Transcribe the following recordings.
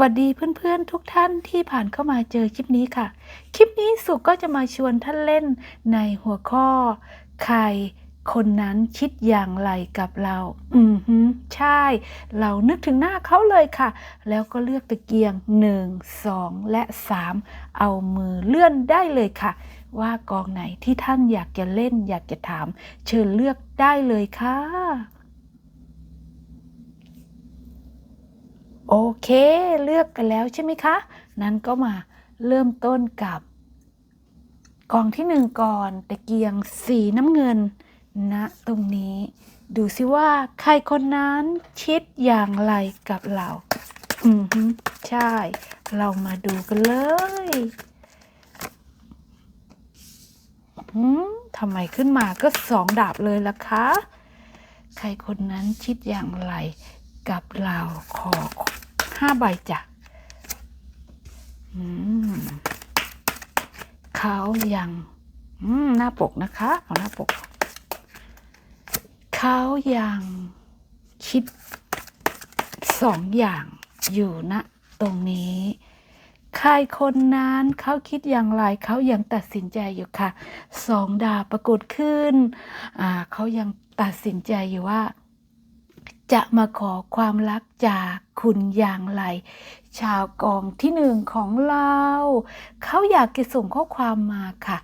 วัสดีเพื่อนๆทุกท่านที่ผ่านเข้ามาเจอคลิปนี้ค่ะ คลิปนี้สุก็จะมาชวนท่านเล่นในหัวข้อ ใครคนนั้นคิดอย่างไรกับเรา อืมฮึใช่ เรานึกถึงหน้าเขาเลยค่ะ แล้วก็เลือกตะเกียง 1 2 และ 3 เอามือเลื่อนได้เลยค่ะ ว่ากองไหนที่ท่านอยากจะเล่นอยากจะถาม เชิญเลือกได้เลยค่ะ โอเค เลือกกันแล้วใช่ไหมคะ นั้นก็มาเริ่มต้นกับกองที่หนึ่งก่อนตะเกียงสีน้ำเงินณนะตรงนี้ ดูสิว่าใครคนนั้นคิดอย่างไรกับเรา อืมใช่ เรามาดูกันเลยหืมทำไมขึ้นมาก็สองดาบเลยล่ะคะ ใครคนนั้นคิดอย่างไร กับเราขอห้าใบจ้ะเขายังหน้าปกนะคะเอาหน้าปก เขายังคิดสองอย่างอยู่ณตรงนี้ใครคนนั้นเขาคิดอย่างไรเขายังตัดสินใจอยู่ค่ะสองดาบปรากฏขึ้นเขายังตัดสินใจอยู่ว่า จะมาขอความรักจากคุณอย่างไร ชาวกองที่หนึ่งของเรา เขาอยากจะส่งข้อความมาค่ะ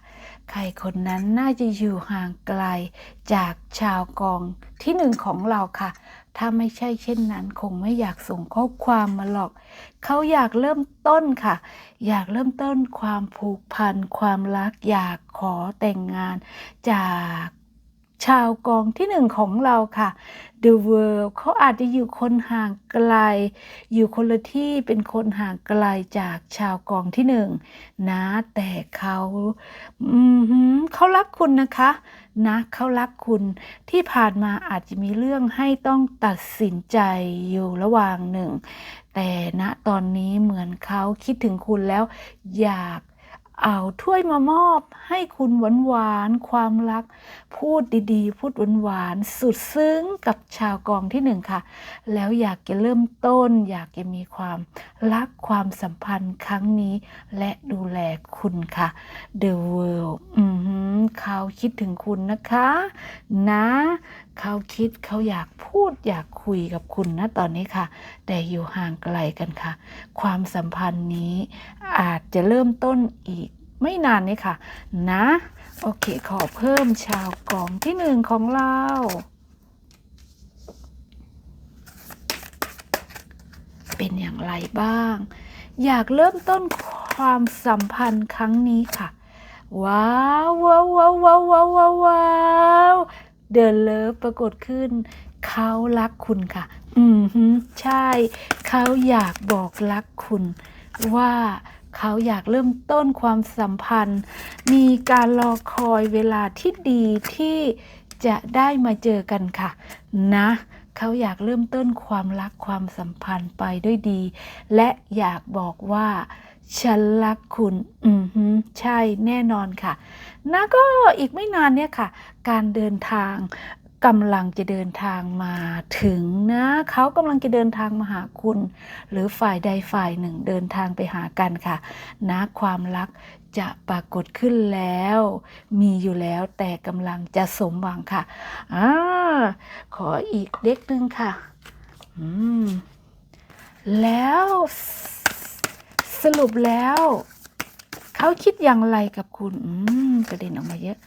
ใครคนนั้นน่าจะอยู่ห่างไกล จากชาวกองที่หนึ่งของเราค่ะ ถ้าไม่ใช่เช่นนั้น คงไม่อยากส่งข้อความมาหรอก เขาอยากเริ่มต้นค่ะ อยากเริ่มต้นความผูกพันความรักอยากขอแต่งงานจาก ชาวกองที่หนึ่งของเราค่ะ The World เขาอาจจะอยู่คนห่างไกล อยู่คนละที่เป็นคนห่างไกลจากชาวกองที่หนึ่งนะ แต่เขาอืมเขารักคุณนะคะนะเขารักคุณที่ผ่านมาอาจจะมีเรื่องให้ต้องตัดสินใจอยู่ระหว่างหนึ่ง แต่ณตอนนี้เหมือนเขาคิดถึงคุณแล้วอยาก เอาถ้วยมามอบให้คุณหวานหวานความรัก พูดดีๆ พูดหวานหวานสุดซึ้งกับชาวกองที่หนึ่งค่ะ แล้วอยากจะเริ่มต้น อยากจะมีความรักความสัมพันธ์ครั้งนี้ และดูแลคุณค่ะ The World อือหือเขาคิดถึงคุณนะคะ นะเขาคิดเขาอยากพูดอยากคุยกับคุณนะตอนนี้ค่ะ แต่อยู่ห่างไกลกันค่ะ ความสัมพันธ์นี้อาจจะเริ่มต้นอีกไม่นานนี้ค่ะ นะ โอเคขอเพิ่มชาวกองที่หนึ่งของเราเป็นอย่างไรบ้าง อยากเริ่มต้นความสัมพันธ์ครั้งนี้ค่ะ ว้าวว้าวว้าวว้าวว้าวว้าวว้าว เดินเลิฟปรากฏขึ้น เขารักคุณค่ะ อืมฮึใช่ เขาอยากบอกรักคุณ ว่าเขาอยากเริ่มต้นความสัมพันธ์ มีการรอคอยเวลาที่ดีที่จะได้มาเจอกันค่ะ นะเขาอยากเริ่มต้นความรักความสัมพันธ์ไปด้วยดี และอยากบอกว่า ฉันรักคุณ อืมฮึใช่แน่นอนค่ะ นะก็อีกไม่นานเนี่ยค่ะ การเดินทางกำลังจะเดินทางมาถึงนะเขากำลังจะเดินทางมาหาคุณ หรือฝ่ายใดฝ่ายหนึ่งเดินทางไปหากันค่ะ นะความรักจะปรากฏขึ้นแล้ว มีอยู่แล้วแต่กำลังจะสมหวังค่ะอ่าขออีกเด็กหนึ่งค่ะอืมแล้วสสรุปแล้ว เขาคิดอย่างไรกับคุณอืมกระเด็นออกมาเยอะ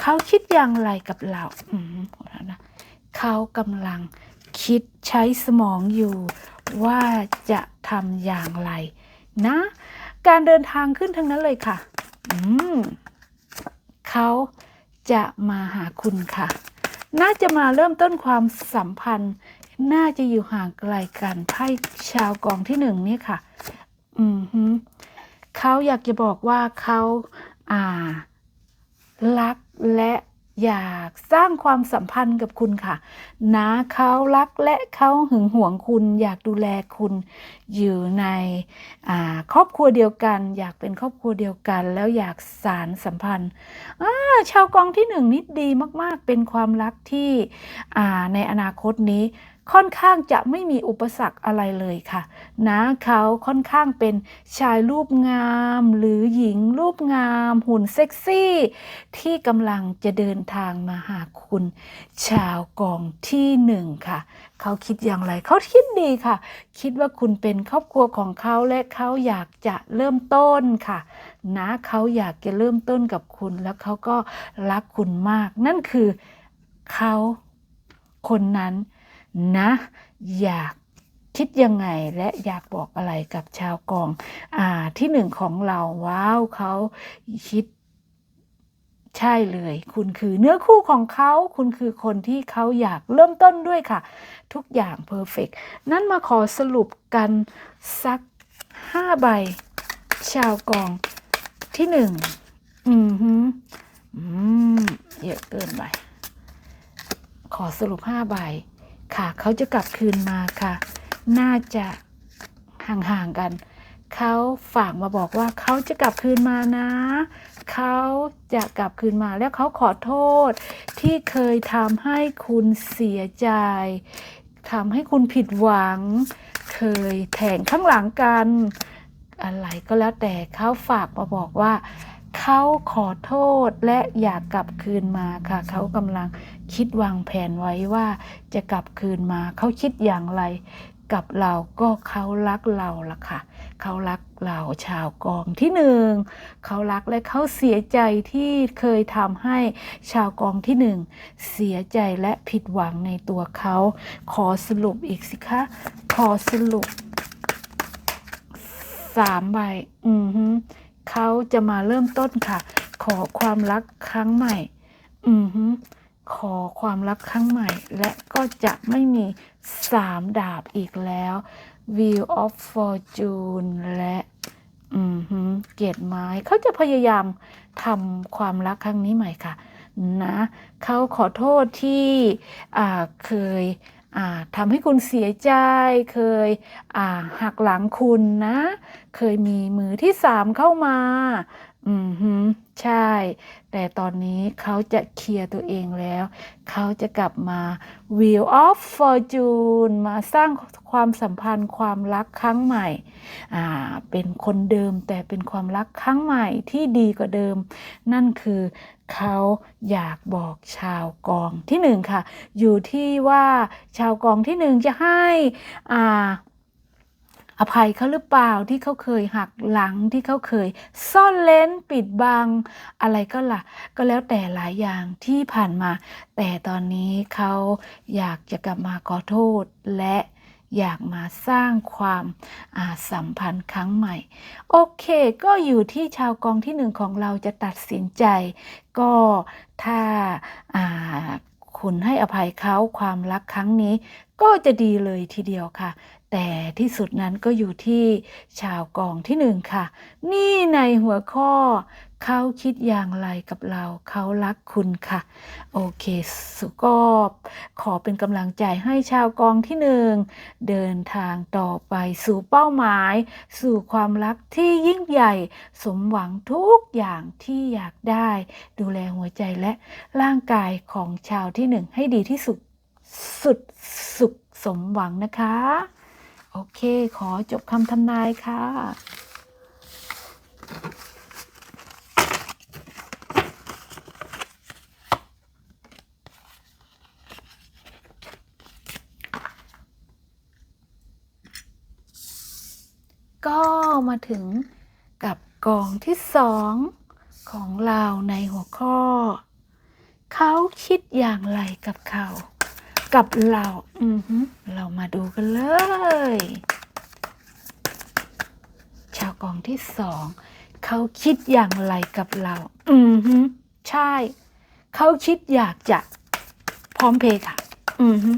เขาคิดอย่างไรกับเราอืมนะเขากำลังคิดใช้สมองอยู่ ว่าจะทำอย่างไร นะ การเดินทางขึ้นทั้งนั้นเลยค่ะ อืมเขาจะมาหาคุณค่ะ น่าจะมาเริ่มต้นความสัมพันธ์ น่าจะอยู่ห่างไกลกันไพ่ชาวกองที่หนึ่งนี่ค่ะ อืม เขาอยากจะบอกว่าเขาอ่ารักและอยากสร้างความสัมพันธ์กับคุณค่ะ นะเขารักและเขาหึงหวงคุณ อยากดูแลคุณ อยู่ในครอบครัวเดียวกัน อยากเป็นครอบครัวเดียวกัน แล้วอยากสารสัมพันธ์ชาวกองที่หนึ่งนิดดีมากๆ เป็นความรักที่ในอนาคตนี้ ค่อนข้างจะไม่มีอุปสรรคอะไรเลยค่ะนะเขาค่อนข้างเป็นชายรูปงาม หรือหญิงรูปงาม หุ่นเซ็กซี่ ที่กำลังจะเดินทางมาหาคุณ ชาวกองที่หนึ่งค่ะเขาคิดอย่างไร เขาคิดดีค่ะ คิดว่าคุณเป็นครอบครัวของเขาและเขาอยากจะเริ่มต้นค่ะนะเขาอยากจะเริ่มต้นกับคุณ แล้วเขาก็รักคุณมาก นั่นคือเขาคนนั้น นะ อยากคิดยังไงและอยากบอกอะไรกับชาวกองอ่าที่หนึ่งของเราว้าวเขาคิดใช่เลย คุณคือเนื้อคู่ของเขา คุณคือคนที่เขาอยากเริ่มต้นด้วยค่ะ ทุกอย่างเพอร์เฟกนั่นมาขอสรุปกันสักห้าใบ ชาวกองที่หนึ่งอืมฮึอืมเยอะเกินไป ขอสรุปห้าใบ ค่ะ เขาจะกลับคืนมาค่ะ น่าจะห่างๆกัน เขาฝากมาบอกว่าเขาจะกลับคืนมานะ เขาจะกลับคืนมาแล้วเขาขอโทษ ที่เคยทำให้คุณเสียใจทำให้คุณผิดหวัง เคยแถงข้างหลังกัน อะไรก็แล้วแต่เขาฝากมาบอกว่าเขาขอโทษและอยากกลับคืนมาค่ะ เขากำลัง คิดวางแผนไว้ว่าจะกลับคืนมาเขาคิดอย่างไรกับเราก็เขารักเราล่ะค่ะ เขารักเราชาวกองที่หนึ่งเขารักและเขาเสียใจที่เคยทำให้ชาวกองที่หนึ่งเสียใจและผิดหวังในตัวเขา ขอสรุปอีกสิคะขอสรุปสามใบอือฮึเขาจะมาเริ่มต้นค่ะ ขอความรักครั้งใหม่ อือฮึ ขอความรักครั้งใหม่ และก็จะไม่มีสามดาบอีกแล้ว Wheel of Fortune และเกียรติไม้เขาจะพยายามทำความรักครั้งนี้ใหม่ค่ะ นะเขาขอโทษที่เคยทำให้คุณเสียใจ เคยหักหลังคุณนะ เคยมีมือที่สามเข้ามา อืมฮึใช่ แต่ตอนนี้เขาจะเคลียร์ตัวเองแล้ว เขาจะกลับมา Wheel of Fortune มาสร้างความสัมพันธ์ความรักครั้งใหม่ อ่า เป็นคนเดิมแต่เป็นความรักครั้งใหม่ที่ดีกว่าเดิม นั่นคือเขาอยากบอกชาวกองที่หนึ่งค่ะ อยู่ที่ว่าชาวกองที่หนึ่งจะให้ อ่า อภัยเขาหรือเปล่าที่เขาเคยหักหลังที่เขาเคย ซ่อนเลนปิดบัง อะไรก็ล่ะ ก็แล้วแต่หลายอย่างที่ผ่านมา แต่ตอนนี้เขาอยากจะกลับมาขอโทษและอยากมาสร้างความาสัมพันธ์ครั้งใหม่ โอเค ก็อยู่ที่ชาวกองที่หนึ่งของเราจะตัดสินใจ ก็ถ้าาคุณให้อภัยเขาความรักครั้งนี้ ก็จะดีเลยทีเดียวค่ะ แต่ที่สุดนั้นก็อยู่ที่ชาวกองที่หนึ่งค่ะ นี่ในหัวข้อ เขาคิดอย่างไรกับเรา เขารักคุณค่ะ โอเค สุก็ขอเป็นกำลังใจให้ชาวกองที่หนึ่งเดินทางต่อไปสู่เป้าหมาย สู่ความรักที่ยิ่งใหญ่ สมหวังทุกอย่างที่อยากได้ ดูแลหัวใจและร่างกายของชาวที่หนึ่งให้ดีที่สุดสุดสุขสมหวังนะคะ อเค ขอจบคำทำนายค่ะ ก็มาถึงกับกองที่สองของเราในหัวข้อ เขาคิดอย่างไรกับเขา กับเรา อือฮึเรามาดูกันเลย ชาวกองที่สอง เขาคิดอย่างไรกับเรา อือฮึใช่ เขาคิดอยากจะพร้อมเพย์ค่ะ อือฮึ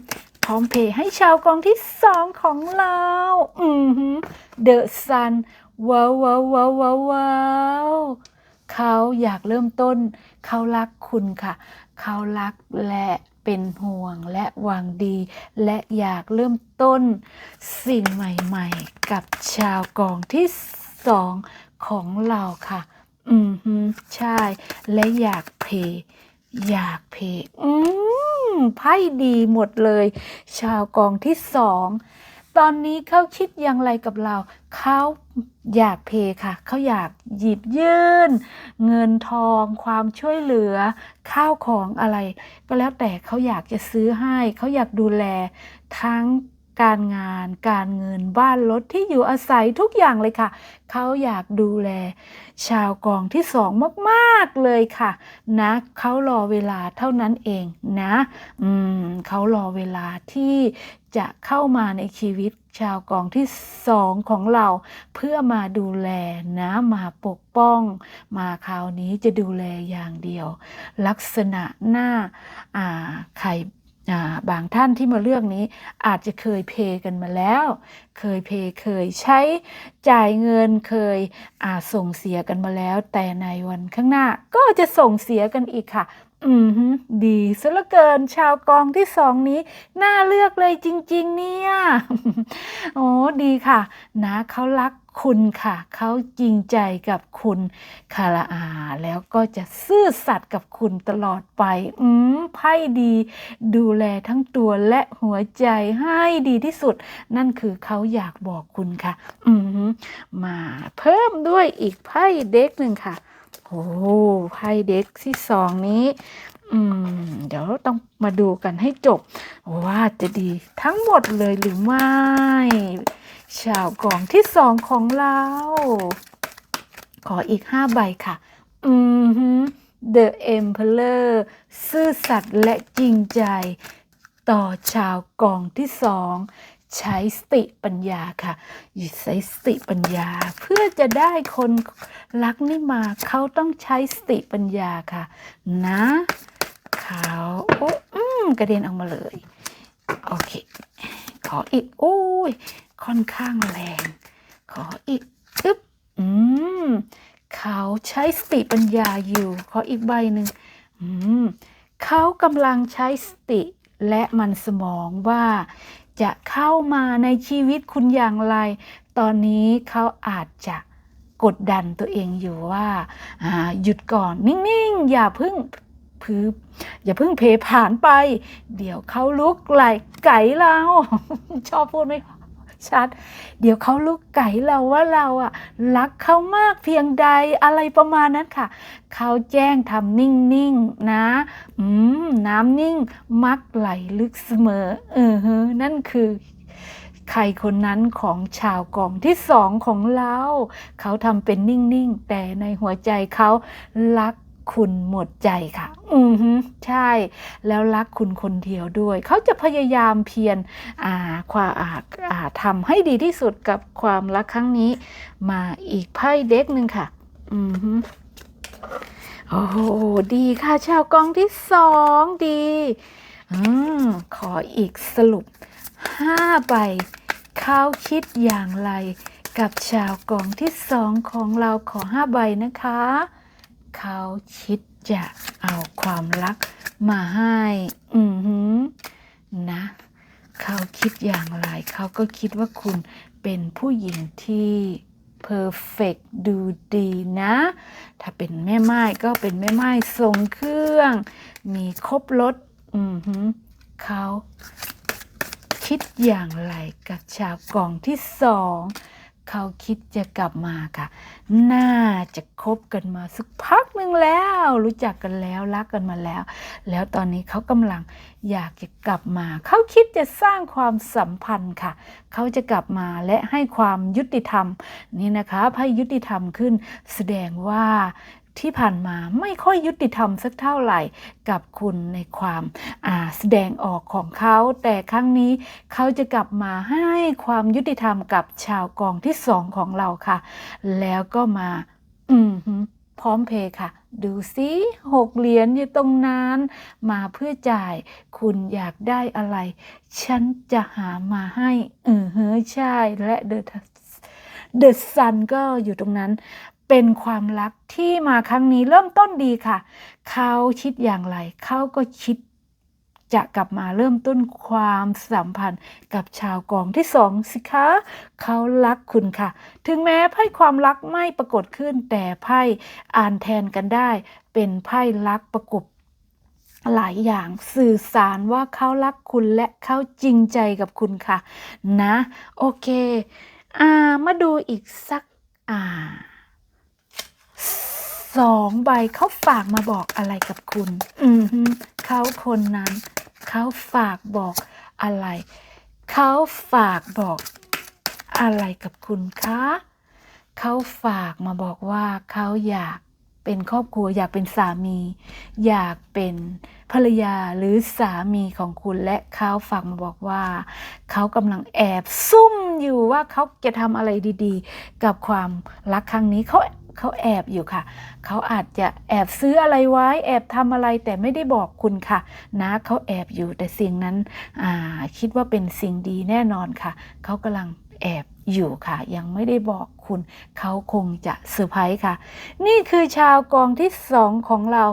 พร้อมเพย์ให้ชาวกองที่สองของเรา อือฮึเดอะซันว้าวว้าวว้าวว้าวว้าวเขาอยากเริ่มต้น เขารักคุณค่ะ เขารักและ เป็นห่วงและหวังดี และอยากเริ่มต้น สิ่งใหม่ๆ กับชาวกองที่สองของเราค่ะ อืมใช่ และอยากเพอยากเพอืมไพ่ดีหมดเลย ชาวกองที่สอง ตอนนี้เขาคิดอย่างไรกับเรา เขาอยากเพค่ะ เขาอยากหยิบยื่น เงินทองความช่วยเหลือ ข้าวของอะไร ก็แล้วแต่เขาอยากจะซื้อให้ เขาอยากดูแลทั้ง การงาน การเงินบ้านรถที่อยู่อาศัยทุกอย่างเลยค่ะ เขาอยากดูแล ชาวกองที่สองมากๆเลยค่ะ นะเขารอเวลาเท่านั้นเองนะ อืมเขารอเวลาที่จะเข้ามาในชีวิตชาวกองที่สองของเรา เพื่อมาดูแลนะมาปกป้อง มาคราวนี้จะดูแลอย่างเดียว ลักษณะหน้าอ่าใครอ่ บางท่านที่มาเลือกนี้อาจจะเคยเพย์กันมาแล้ว เคยเพย์เคยใช้จ่ายเงินเคยอาส่งเสียกันมาแล้ว แต่ในวันข้างหน้าก็จะส่งเสียกันอีกค่ะ อืมดีซะเหลือเกินชาวกองที่สองนี้ น่าเลือกเลยจริง ๆ เนี่ย โอ้ดีค่ะ นะเขารักคุณค่ะ เขาจริงใจกับคุณคาราอา แล้วก็จะซื่อสัตย์กับคุณตลอดไป อืมไพ่ดี ดูแลทั้งตัวและหัวใจให้ดีที่สุด นั่นคือเขาอยากบอกคุณค่ะ อืมมาเพิ่มด้วยอีกไพ่เด็กหนึ่งค่ะ โอ้ไพ่เด็กที่สองนี้ อืม เดี๋ยวต้องมาดูกันให้จบ ว่าจะดีทั้งหมดเลยหรือไม่ ชาวกองที่สองของเรา ขออีกห้าใบค่ะ อืมฮึ The Emperor ซื่อสัตย์และจริงใจ ต่อชาวกองที่สอง ใช้สติปัญญาค่ะใช้สติปัญญา เพื่อจะได้คนรักนี่มาเขาต้องใช้สติปัญญาค่ะ นะเขาโอ้อืมกระเด็นออกมาเลย โอเค ขออีกโอ้ยค่อนข้างแรง ขออีกอึ๊บอืมเขาใช้สติปัญญาอยู่ ขออีกใบหนึ่งอืมเขากำลังใช้สติและมันสมองว่า จะเข้ามาในชีวิตคุณอย่างไร ตอนนี้เขาอาจจะกดดันตัวเองอยู่ว่าหยุดก่อนนิ่งๆ อย่าพึ่งพืออย่าเพึ่งเพผ่านไป เดี๋ยวเขาลุกไหลไก่เรา ชอบพูดไหม ชัด เดี๋ยวเขาลุกไก่เราว่าเราอะรักเขามากเพียงใดอะไรประมาณนั้นค่ะ เขาแจ้งทำนิ่งๆนะอืมน้ำนิ่งมักไหลลึกเสมอ เออฮะนั่นคือใครคนนั้นของชาวกองที่สองของเรา เขาทำเป็นนิ่ง ๆ แต่ในหัวใจเขารัก คุณหมดใจค่ะ อือฮึใช่ แล้วรักคุณคนเดียวด้วย เขาจะพยายามเพียรอ่าความอ่าอ่าทำให้ดีที่สุดกับความรักครั้งนี้ มาอีกไพ่เด็กหนึ่งค่ะ อือฮึโอ้โหดีค่ะ ชาวกองที่สองดีอืมขออีกสรุปห้าใบเขาคิดอย่างไร กับชาวกองที่สองของเราขอห้าใบนะคะ เขาคิดจะเอาความรักมาให้ อือหือ นะ เขาคิดอย่างไร เขาก็คิดว่าคุณเป็นผู้หญิงที่เพอร์เฟกดูดีนะ ถ้าเป็นแม่ไม้ก็เป็นแม่ไม้ทรงเครื่อง มีครบรถอือหือเขาคิดอย่างไรกับชาวกล่องที่สอง เขาคิดจะกลับมาค่ะ น่าจะคบกันมาสักพักหนึ่งแล้ว รู้จักกันแล้วรักกันมาแล้ว แล้วตอนนี้เขากำลังอยากจะกลับมา เขาคิดจะสร้างความสัมพันธ์ค่ะ เขาจะกลับมาและให้ความยุติธรรมนี่นะคะให้ยุติธรรมขึ้นแสดงว่า ที่ผ่านมาไม่ค่อยยุติธรรมสักเท่าไหร่กับคุณในความาแสดงออกของเขา แต่ครั้งนี้เขาจะกลับมาให้ความยุติธรรมกับชาวกองที่สองของเราค่ะ แล้วก็มา อืมพร้อมเพย์ค่ะ ดูสิหกเหรียญอยู่ตรงนั้น มาเพื่อจ่าย คุณอยากได้อะไร ฉันจะหามาให้เออเฮ้ใช่ และเดอะเดอะซันก็อยู่ตรงนั้น เป็นความรักที่มาครั้งนี้เริ่มต้นดีค่ะ เขาคิดอย่างไร เขาก็คิดจะกลับมาเริ่มต้นความสัมพันธ์กับชาวกองที่สองสิคะ เขารักคุณค่ะ ถึงแม้ไพ่ความรักไม่ปรากฏขึ้นแต่ไพ่อ่านแทนกันได้ เป็นไพ่รักประกบหลายอย่างสื่อสารว่าเขารักคุณและเขาจริงใจกับคุณค่ะ นะ โอเค อ่า มาดูอีกสัก อ่า สองใบเขาฝากมาบอกอะไรกับคุณ อือฮึเขาคนนั้น เขาฝากบอกอะไร เขาฝากบอกอะไรกับคุณคะ เขาฝากมาบอกว่าเขาอยากเป็นครอบครัว อยากเป็นสามี อยากเป็นภรรยาหรือสามีของคุณและเขาฝากมาบอกว่า เขากำลังแอบซุ่มอยู่ว่าเขาจะทำอะไรดี ๆ กับความรักครั้งนี้เขา เขาแอบอยู่ค่ะ เขาอาจจะแอบซื้ออะไรไว้ แอบทำอะไรแต่ไม่ได้บอกคุณค่ะ นะเขาแอบอยู่แต่สิ่งนั้นคิดว่าเป็นสิ่งดีแน่นอนค่ะ เขากำลังแอบอยู่ค่ะ ยังไม่ได้บอกคุณ เขาคงจะเซอร์ไพรส์ค่ะ นี่คือชาวกองที่สองของเรา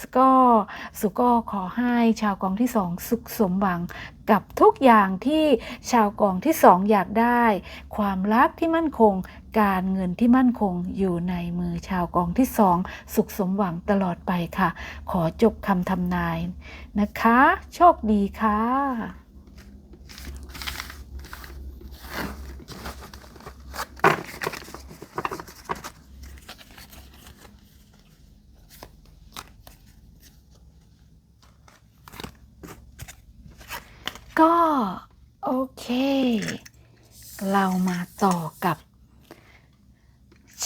สก็สุก็ขอให้ชาวกองที่สองสุขสมหวังกับทุกอย่างที่ชาวกองที่สองอยากได้ ความรักที่มั่นคง การเงินที่มั่นคงอยู่ในมือชาวกองที่สองสุขสมหวังตลอดไปค่ะ ขอจบคำทำนายนะคะ โชคดีค่ะก็ โอเค เรามาต่อกับ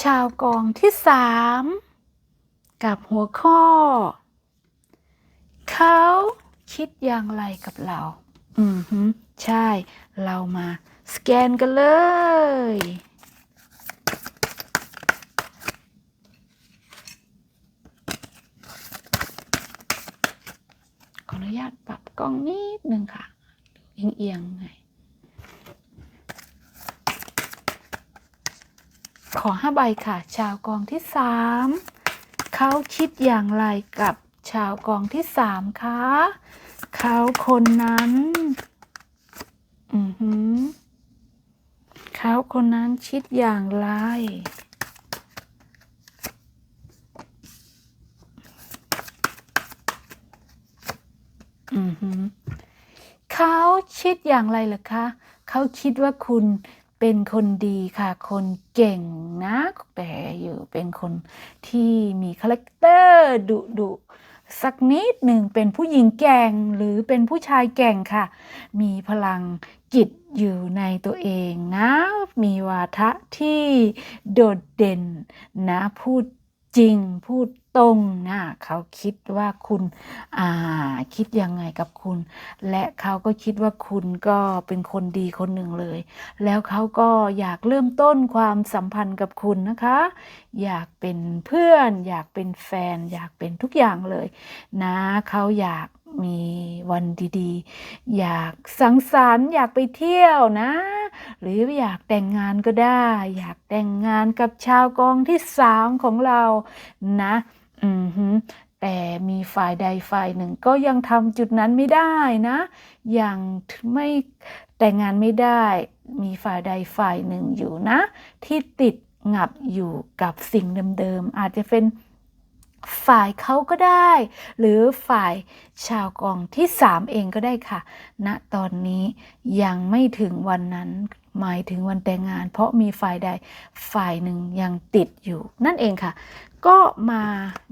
ชาวกองที่สามกับหัวข้อ เขาคิดอย่างไรกับเรา อืมฮึใช่ เรามาสแกนกันเลย ขออนุญาตปรับกล้องนิดนึงค่ะ เอียงๆหน่อย ขอห้าใบค่ะ ชาวกองที่สามเขาคิดอย่างไรกับชาวกองที่สามคะเขาคนนั้น อือหือเขาคนนั้นคิดอย่างไร อือหือเขาคิดอย่างไรล่ะคะ เขาคิดว่าคุณ เป็นคนดีค่ะ คนเก่งนะแต่อยู่เป็นคนที่มีคาแรคเตอร์ดุดุสักนิดหนึ่งเป็นผู้หญิงแก่งหรือเป็นผู้ชายแก่งค่ะ มีพลังจิตอยู่ในตัวเองนะ มีวาทะที่โดดเด่นนะ พูดจริงพูด ตรงนะเขาคิดว่าคุณอ่าคิดยังไงกับคุณ และเขาก็คิดว่าคุณก็เป็นคนดีคนหนึ่งเลย แล้วเขาก็อยากเริ่มต้นความสัมพันธ์กับคุณนะคะ อยากเป็นเพื่อน อยากเป็นแฟน อยากเป็นทุกอย่างเลย นะเขาอยากมีวันดีๆ อยากสังสรรค์อยากไปเที่ยวนะ หรืออยากแต่งงานก็ได้ อยากแต่งงานกับชาวกองที่สามของเรานะ อือหือแต่มีฝ่ายใดฝ่ายหนึ่งก็ยังทำจุดนั้นไม่ได้นะ ยังไม่แต่งงานไม่ได้ มีฝ่ายใดฝ่ายหนึ่งอยู่นะ ที่ติดงับอยู่กับสิ่งเดิมๆอาจจะเป็นฝ่ายเขาก็ได้ หรือฝ่ายชาวกองที่สามเองก็ได้ค่ะณตอนนี้ยังไม่ถึงวันนั้นหมายถึงวันแต่งงาน เพราะมีฝ่ายใดฝ่ายหนึ่งยังติดอยู่นั่นเองค่ะ ก็มา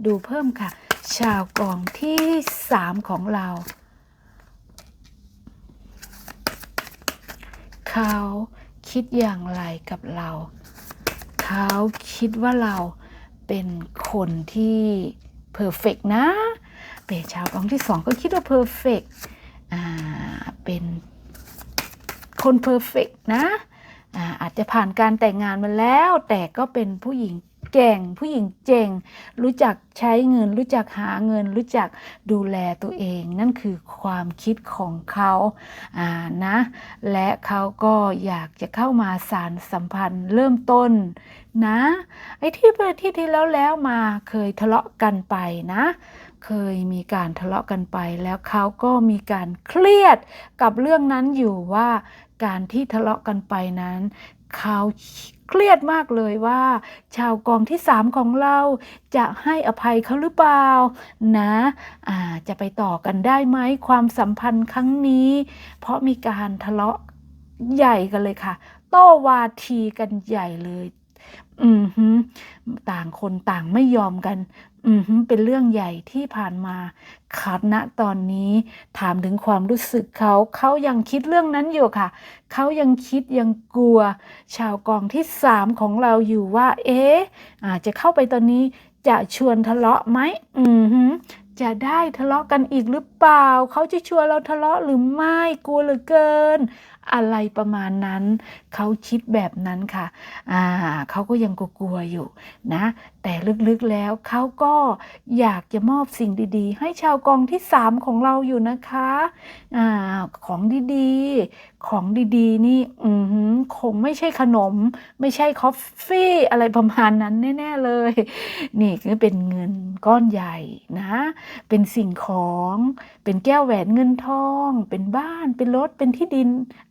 ดูเพิ่มค่ะ ชาวกองที่สามของเรา เขาคิดอย่างไรกับเรา เขาคิดว่าเราเป็นคนที่เพอร์เฟกนะ เป็นชาวกองที่สองก็คิดว่าเพอร์เฟกอ่าเป็นคนเพอร์เฟกนะอาอาจจะผ่านการแต่งงานมาแล้ว แต่ก็เป็นผู้หญิง เก่ง ผู้หญิงเจ๋ง รู้จักใช้เงิน รู้จักหาเงิน รู้จักดูแลตัวเอง นั่นคือความคิดของเขาอ่านะ และเขาก็อยากจะเข้ามาสารสัมพันธ์เริ่มต้นนะ ไอ้ที่ประที่ที่แล้วแล้วมาเคยทะเลาะกันไปนะ เคยมีการทะเลาะกันไปแล้วเขาก็มีการเครียดกับเรื่องนั้นอยู่ว่าการที่ทะเลาะกันไปนั้น เขาเครียดมากเลยว่า ชาวกองที่สามของเราจะให้อภัยเขาหรือเปล่า นะาจะไปต่อกันได้ไหมความสัมพันธ์ครั้งนี้ เพราะมีการทะเลาะใหญ่กันเลยค่ะ โต้วาทีกันใหญ่เลย อือหือต่างคนต่างไม่ยอมกัน อือหือเป็นเรื่องใหญ่ที่ผ่านมาขัดณตอนนี้ถามถึงความรู้สึกเขาเขายังคิดเรื่องนั้นอยู่ค่ะ เขายังคิดยังกลัว ชาวกองที่สามของเราอยู่ว่า เอ๊ะอาจจะเข้าไปตอนนี้จะชวนทะเลาะไหมอือหือจะได้ทะเลาะกันอีกหรือเปล่า เขาจะชวนเราทะเลาะหรือไม่ กลัวเหลือเกิน อะไรประมาณนั้น เขาคิดแบบนั้นค่ะอ่าเขาก็ยังกลัวอยู่นะ แต่ลึกๆแล้วเขาก็อยากจะมอบสิ่งดีๆ ให้ชาวกองที่สามของเราอยู่นะคะอ่าของดีๆ ของดีๆ นี่อืคงไม่ใช่ขนม ไม่ใช่คอฟฟี่อะไรประมาณนั้นแน่ๆเลย นี่ก็เป็นเงินก้อนใหญ่นะ เป็นสิ่งของ เป็นแก้วแหวนเงินทอง เป็นบ้าน เป็นรถ เป็นที่ดิน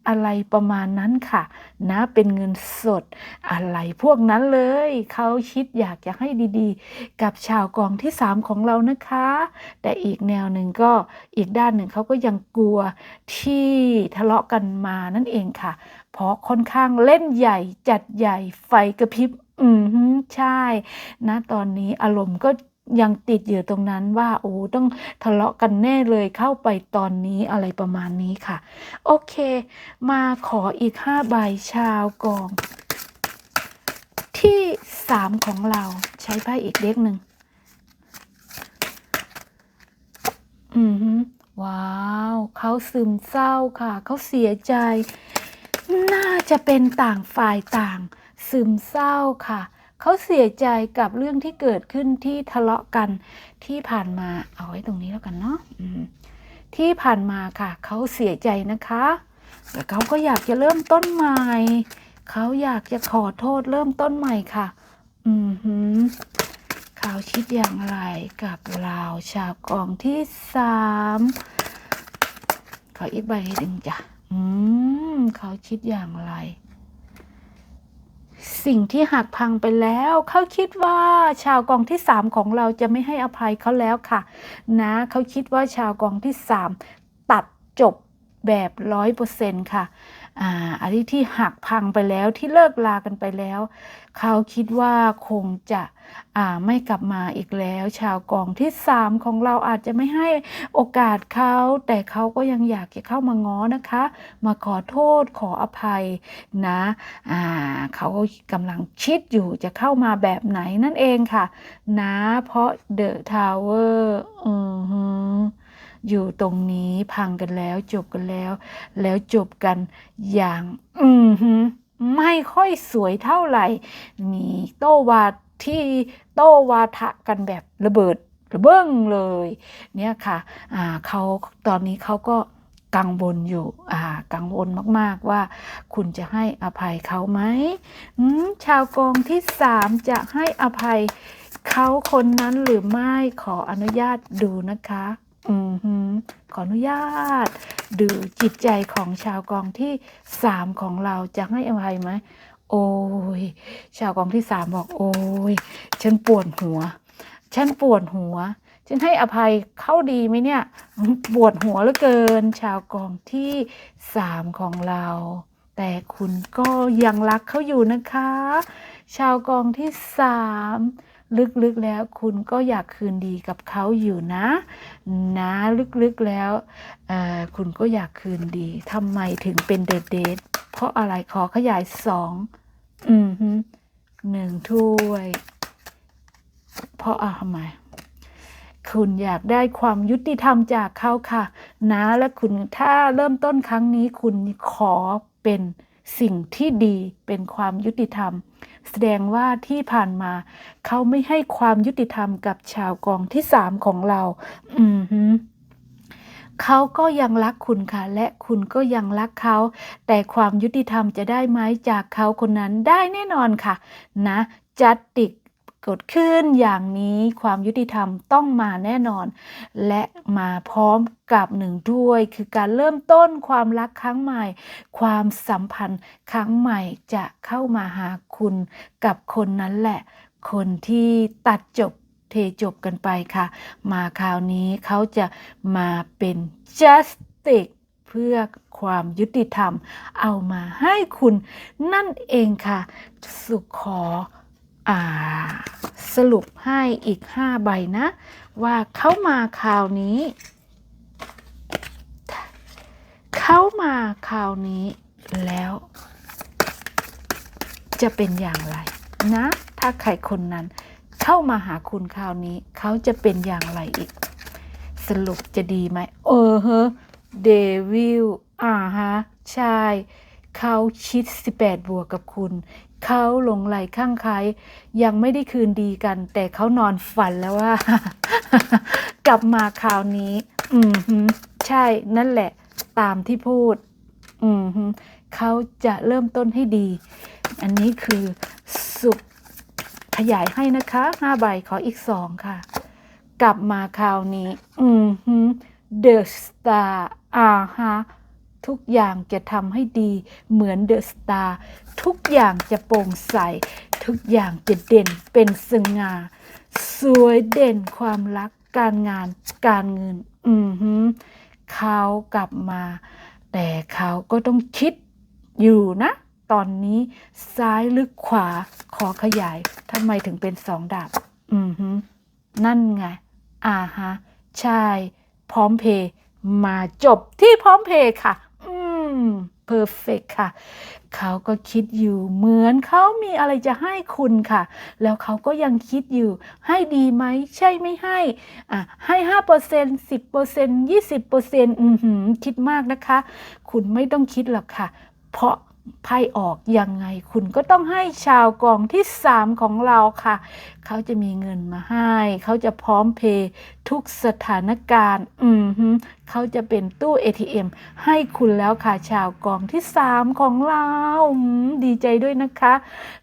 อะไรประมาณนั้นค่ะ นะ เป็นเงินสด อะไรพวกนั้นเลย เขาคิดอยากจะให้ดีๆ กับชาวกองที่สามของเรานะคะ แต่อีกแนวหนึ่งก็อีกด้านหนึ่งเขาก็ยังกลัวที่ทะเลาะกันมานั่นเองค่ะ เพราะค่อนข้างเล่นใหญ่จัดใหญ่ไฟกระพริบ อืมใช่ นะตอนนี้อารมณ์ก็ ยังติดอยู่ตรงนั้นว่าโอ้ต้องทะเลาะกันแน่เลยเข้าไปตอนนี้อะไรประมาณนี้ค่ะ โอเค มาขออีกห้าใบชาวกอง ที่สามของเราใช้ไพ่อีกเด็กหนึ่งอืมฮึว้าว เขาซึมเศร้าค่ะ เขาเสียใจ น่าจะเป็นต่างฝ่ายต่าง ซึมเศร้าค่ะ เขาเสียใจกับเรื่องที่เกิดขึ้นที่ทะเลาะกันที่ผ่านมาเอาไว้ตรงนี้แล้วกันเนาะที่ผ่านมาค่ะ เขาเสียใจนะคะแต่เขาก็อยากจะเริ่มต้นใหม่เขาอยากจะขอโทษเริ่มต้นใหม่ค่ะ อืมหืมเขาคิดอย่างไรกับเราชาวกองที่สามขออีกใบหนึ่งจ้ะอืมเขาคิดอย่างไร สิ่งที่หักพังไปแล้ว เขาคิดว่าชาวกองที่สามของเราจะไม่ให้อภัยเขาแล้วค่ะ นะ เขาคิดว่าชาวกองที่สามตัดจบแบบร้อยเปอร์เซ็นต์ค่ะ อ่าอันนี้ที่หักพังไปแล้วที่เลิกลากันไปแล้ว เขาคิดว่าคงจะอ่าไม่กลับมาอีกแล้ว ชาวกองที่สามของเราอาจจะไม่ให้โอกาสเขา แต่เขาก็ยังอยากจะเข้ามาง้อนะคะ มาขอโทษขออภัยนะอ่าเขากำลังคิดอยู่จะเข้ามาแบบไหนนั่นเองค่ะ นะ เพราะเดอะทาวเวอร์อือหื อยู่ตรงนี้พังกันแล้วจบกันแล้ว แล้วจบกันอย่าง อืไม่ค่อยสวยเท่าไหร่มีโตวาที่โตวาทะกันแบบระเบิดระเบ้งเลย เนี่ยค่ะอ่าเขาตอนนี้เขาก็กังวลอยู่ อ่า กังวลมาก ๆ ว่า คุณจะให้อภัยเขาไหมอืมชาวกองที่สามจะให้อภัยเขาคนนั้นหรือไม่ขออนุญาตดูนะคะ อือหือขออนุญาต ดูจิตใจของชาวกองที่สามของเราจะให้อภัยไหม โอ้ย ชาวกองที่สามบอก โอ้ย ฉันปวดหัว ฉันปวดหัว ฉันให้อภัยเข้าดีไหมเนี่ย ปวดหัวเหลือเกิน ชาวกองที่สามของเรา แต่คุณก็ยังรักเขาอยู่นะคะ ชาวกองที่สาม ลึกๆแล้วคุณก็อยากคืนดีกับเขาอยู่นะ นะลึกๆแล้วคุณก็อยากคืนดีทำไมถึงเป็นเดทเดทเพราะอะไรขอขยายสองอืมฮึหนึ่งถ้วย เพราะอะทำไมคุณอยากได้ความยุติธรรมจากเขาค่ะ นะและคุณถ้าเริ่มต้นครั้งนี้คุณขอเป็นสิ่งที่ดีเป็นความยุติธรรม แสดงว่าที่ผ่านมา เขาไม่ให้ความยุติธรรมกับชาวกองที่สามของเรา อืมฮึเขาก็ยังรักคุณค่ะ และคุณก็ยังรักเขา แต่ความยุติธรรมจะได้ไหมจากเขาคนนั้นได้แน่นอนค่ะ นะจัดติก เกิดขึ้นอย่างนี้ความยุติธรรมต้องมาแน่นอน และมาพร้อมกับหนึ่งด้วย คือการเริ่มต้นความรักครั้งใหม่ ความสัมพันธ์ครั้งใหม่จะเข้ามาหาคุณกับคนนั้นแหละ คนที่ตัดจบเทจบกันไปค่ะ มาคราวนี้เขาจะมาเป็น justice เพื่อความยุติธรรม เอามาให้คุณนั่นเองค่ะ สุขขอ สรุปให้อีก5ใบนะ ว่าเขามาคราวนี้ เขามาคราวนี้แล้ว จะเป็นอย่างไรนะ ถ้าใครคนนั้นเข้ามาหาคุณคราวนี้ เขาจะเป็นอย่างไรอีก สรุปจะดีไหมเออเฮะเดวิลอ่าฮะ ใช่ เขาชิด 18 บวกกับคุณ เขาหลงไหลข้างใครยังไม่ได้คืนดีกัน แต่เขานอนฝันแล้วว่า กลับมาคราวนี้ อืมใช่นั่นแหละ ตามที่พูด อืมเขาจะเริ่มต้นให้ดี อันนี้คือสุขขยายให้นะคะห้าใบขออีกสองค่ะ กลับมาคราวนี้ อืมฮึ The Star อ่าฮะ ทุกอย่างจะทำให้ดีเหมือนเดอะสตาร์ทุกอย่างจะโปร่งใส ทุกอย่างจะเด่นเป็นสง่า สวยเด่นความรักการงานการเงิน อืมฮึเขากลับมา แต่เขาก็ต้องคิดอยู่นะ ตอนนี้ซ้ายหรือขวาขอขยายทำไมถึงเป็นสองดาบ อืมฮึนั่นไง อ่าฮะ ใช่ พร้อมเพย์มาจบที่พร้อมเพย์ค่ะ อืมเพอร์เฟกค่ะ เขาก็คิดอยู่เหมือนเขามีอะไรจะให้คุณค่ะ แล้วเขาก็ยังคิดอยู่ ให้ดีไหม ใช่ไม่ให้ อะ ให้ห้าเปอร์เซ็นสิบเปอร์เซ็นยี่สิบเปอร์เซ็นอือหือคิดมากนะคะ คุณไม่ต้องคิดหรอกค่ะ เพราะ ไพ่ออกยังไงคุณก็ต้องให้ชาวกองที่สามของเราค่ะ เขาจะมีเงินมาให้ เขาจะพร้อมเพย์ทุกสถานการณ์ อืมเขาจะเป็นตู้ ATM ให้คุณแล้วค่ะชาวกองที่สามของเราดีใจด้วยนะคะ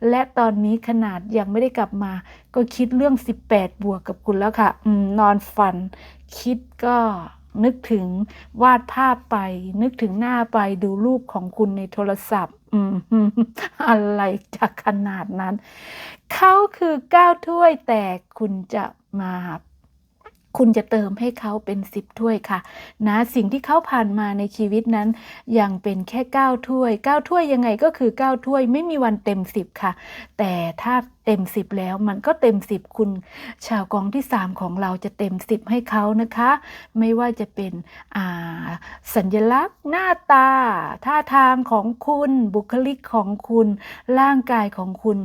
และตอนนี้ขนาดยังไม่ได้กลับมา ก็คิดเรื่อง 18 บวกกับคุณแล้วค่ะ อืม นอนฝัน คิดก็ นึกถึงวาดภาพไป นึกถึงหน้าไปดูรูปของคุณในโทรศัพท์อะไรจะขนาดนั้น เขาคือก้าวถ้วยแต่คุณจะมา คุณจะเติมให้เขาเป็นสิบถ้วยค่ะ นะสิ่งที่เขาผ่านมาในชีวิตนั้น ยังเป็นแค่เก้าถ้วยเก้าถ้วยยังไงก็คือเก้าถ้วยไม่มีวันเต็มสิบค่ะ แต่ถ้าเต็มสิบแล้วมันก็เต็มสิบคุณ ชาวกองที่สามของเราจะเต็มสิบให้เขานะคะ ไม่ว่าจะเป็นอ่าสัญลักษณ์หน้าตา ท่าทางของคุณบุคลิกของคุณ ร่างกายของคุณ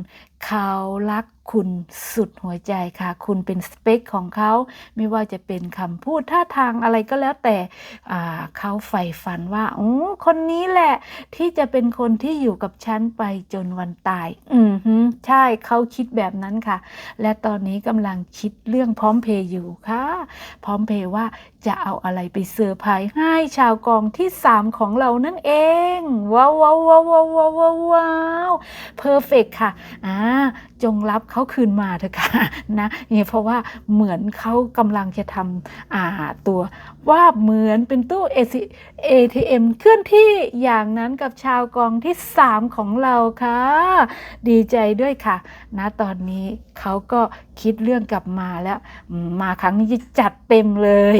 เขารัก คุณสุดหัวใจค่ะ คุณเป็นสเปคของเขา ไม่ว่าจะเป็นคำพูดท่าทางอะไรก็แล้วแต่เขาใฝ่ฝันว่าโอ้คนนี้แหละ ที่จะเป็นคนที่อยู่กับฉันไปจนวันตาย อืมใช่เขาคิดแบบนั้นค่ะ และตอนนี้กำลังคิดเรื่องพร้อมเพย์อยู่ค่ะ พร้อมเพย์ว่าจะเอาอะไรไปเซอร์ไพรส์ให้ชาวกองที่ 3 ของเรานั่นเอง ว้าวว้าวว้าวว้าวว้าวว้าวว้าวเพอร์เฟกค่ะอ่าจงรับเขาาคืนมาเถอะค่ะนะนี่เพราะว่าเหมือนเขากำลังจะทำอ่าตัวว่าเหมือนเป็นตู้ ATM เคลื่อนที่อย่างนั้นกับชาวกองที่ 3 ของเราค่ะ ดีใจด้วยค่ะ นะตอนนี้เขาก็คิดเรื่องกลับมาแล้ว มาครั้งนี้จัดเต็มเลย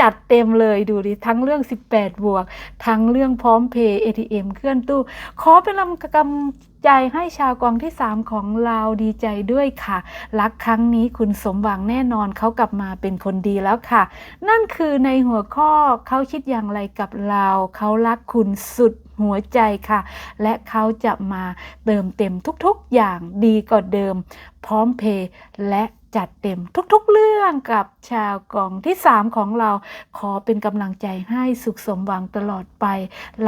จัดเต็มเลยดูดิ ทั้งเรื่อง 18 บวก ทั้งเรื่องพร้อมเพย์ ATM เคลื่อนตู้ ขอเป็นกำลัง ใจให้ชาวกองที่ 3 ของเราดีใจด้วยค่ะ รักครั้งนี้คุณสมหวังแน่นอนเขากลับมาเป็นคนดีแล้วค่ะ นั่นคือในหัวข้อเขาคิดอย่างไรกับเราเขารักคุณสุดหัวใจค่ะ และเขาจะมาเติมเต็มทุกๆอย่างดีกว่าเดิม พร้อมเพย์และ จัดเต็มทุกๆเรื่องกับชาวกองที่ 3 ของเรา ขอเป็นกำลังใจให้สุขสมหวังตลอดไป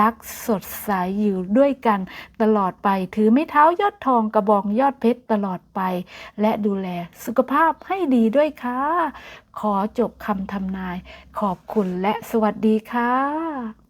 รักสดใสอยู่ด้วยกันตลอดไป ถือไม้เท้ายอดทองกระบองยอดเพชรตลอดไป และดูแลสุขภาพให้ดีด้วยค่ะ ขอจบคำทำนาย ขอบคุณและสวัสดีค่ะ